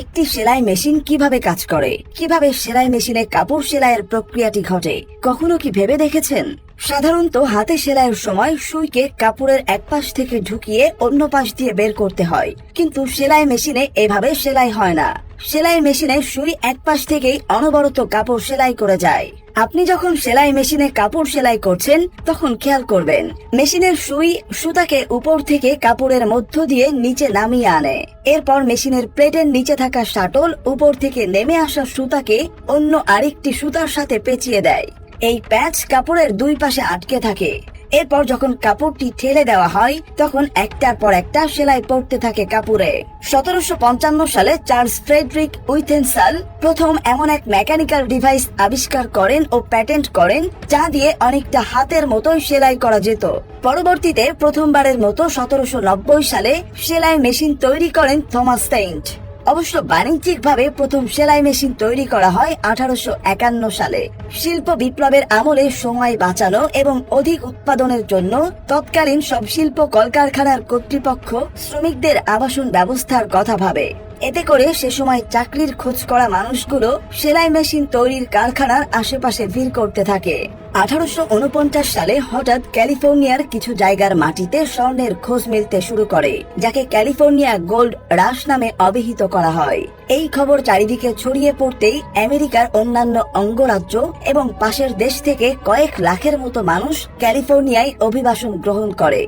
একটি সেলাই মেশিন কীভাবে কাজ করে? কীভাবে সেলাই মেশিনে কাপড় সেলাইয়ের প্রক্রিয়াটি ঘটে? কখনো কি ভেবে দেখেছেন? সাধারণত হাতে সেলাইয়ের সময় সুইকে কাপড়ের এক পাশ থেকে ঢুকিয়ে অন্য পাশ দিয়ে বের করতে হয়। কিন্তু সেলাই মেশিনে এভাবে সেলাই হয় না। সেলাই মেশিনে সুই এক পাশ থেকেই অনবরত কাপড় সেলাই করে যায়। আপনি যখন সেলাই মেশিনে কাপড় সেলাই করছেন, তখন খেয়াল করবেন, মেশিনের সুই সুতাকে উপর থেকে কাপড়ের মধ্য দিয়ে নিচে নামিয়ে আনে। এরপর মেশিনের প্লেটের নিচে থাকা শাটল উপর থেকে নেমে আসা সুতাকে অন্য আরেকটি সুতার সাথে পেঁচিয়ে দেয়। এই প্যাচ কাপড়ের দুই পাশে আটকে থাকে। এরপর যখন কাপড়টি ঠেলে দেওয়া হয়, তখন একটার পর একটা সেলাই পড়তে থাকে কাপড়ে। সতেরোশো পঞ্চান্ন সালে চার্লস ফ্রেডরিক উইথেনসাল প্রথম এমন এক মেকানিক্যাল ডিভাইস আবিষ্কার করেন ও প্যাটেন্ট করেন, যা দিয়ে অনেকটা হাতের মতোই সেলাই করা যেত। পরবর্তীতে প্রথমবারের মতো সতেরোশো নব্বই সালে সেলাই মেশিন তৈরি করেন থমাস সেইন্ট। অবশ্য বাণিজ্যিকভাবে প্রথম সেলাই মেশিন তৈরি করা হয় আঠারোশো একান্ন সালে। শিল্প বিপ্লবের আমলে সময় বাঁচানো এবং অধিক উৎপাদনের জন্য তৎকালীন সব শিল্প কলকারখানার কর্তৃপক্ষ শ্রমিকদের আবাসন ব্যবস্থার কথা ভাবে। এতে করে সে সময় চাকরির খোঁজ করা মানুষগুলো সেলাই মেশিন তৈরির কারখানার আশেপাশে ভিড় করতে থাকে। আঠারোশো উনপঞ্চাশ সালে হঠাৎ ক্যালিফোর্নিয়ার কিছু জায়গার মাটিতে স্বর্ণের খোঁজ মিলতে শুরু করে, যাকে ক্যালিফোর্নিয়া গোল্ড রাশ নামে অভিহিত করা হয়। এই খবর চারিদিকে ছড়িয়ে পড়তেই আমেরিকার অন্যান্য অঙ্গরাজ্য এবং পাশের দেশ থেকে কয়েক লাখের মতো মানুষ ক্যালিফোর্নিয়ায় অভিবাসন গ্রহণ করে।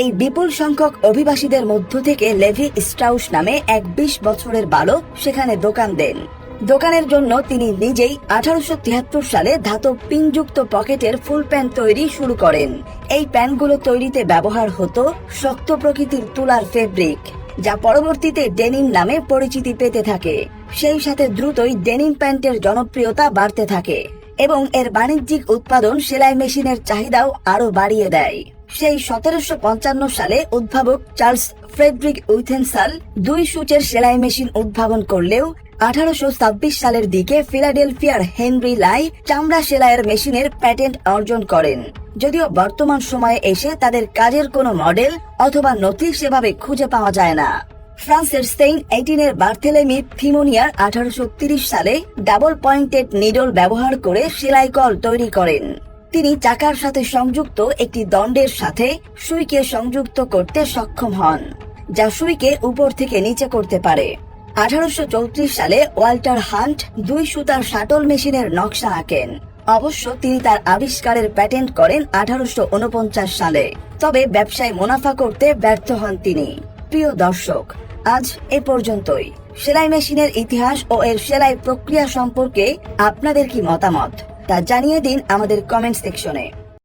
এই বিপুল সংখ্যক অভিবাসীদের মধ্য থেকে লেভি স্ট্রাউস নামে এক বিশ বছরের বালক সেখানে দোকান দেন। দোকানের জন্য তিনি নিজেই আঠারোশো তিয়াত্তর সালে ধাতব পিনযুক্ত পকেটের ফুল প্যান্ট তৈরি শুরু করেন। এই প্যান্টগুলো তৈরিতে ব্যবহার হতো শক্ত প্রকৃতির তুলার ফেব্রিক, যা পরবর্তীতে ডেনিম নামে পরিচিতি পেতে থাকে। সেই সাথে দ্রুতই ডেনিম প্যান্টের জনপ্রিয়তা বাড়তে থাকে এবং এর বাণিজ্যিক উৎপাদন সেলাই মেশিনের চাহিদাও আরও বাড়িয়ে দেয়। সেই সতেরোশো পঞ্চান্ন সালে উদ্ভাবক চার্লস ফ্রেডরিক উইথেনসাল দুই সূচের সেলাই মেশিন উদ্ভাবন করলেও আঠারোশো ছাব্বিশ সালের দিকে ফিলাডেলফিয়ার হেনরি লাই চামড়া সেলাইয়ের মেশিনের প্যাটেন্ট অর্জন করেন। যদিও বর্তমান সময়ে এসে তাদের কাজের কোনো মডেল অথবা নথি সেভাবে খুঁজে পাওয়া যায় না। ফ্রান্সের স্টেইন এইটিনের বার্থেলেমি থিমোনিয়ার আঠারোশো সালে ডাবল পয়েন্টেড নিডল ব্যবহার করে সেলাই কল তৈরি করেন। তিনি চাকার সাথে সংযুক্ত একটি দণ্ডের সাথে সুইকে সংযুক্ত করতে সক্ষম হন, যা সুইকে উপর থেকে নিচে করতে পারে। আঠারোশো চৌত্রিশ সালে ওয়াল্টার হান্ট দুই সুতার শাটল মেশিনের নকশা আঁকেন। অবশ্য তিনি তার আবিষ্কারের প্যাটেন্ট করেন আঠারোশো উনপঞ্চাশ সালে, তবে ব্যবসায় মুনাফা করতে ব্যর্থ হন তিনি। প্রিয় দর্শক, আজ এ পর্যন্তই। সেলাই মেশিনের ইতিহাস ও এর সেলাই প্রক্রিয়া সম্পর্কে আপনাদের কি মতামত? তা জানিয়ে দিন আমাদের কমেন্ট সেকশনে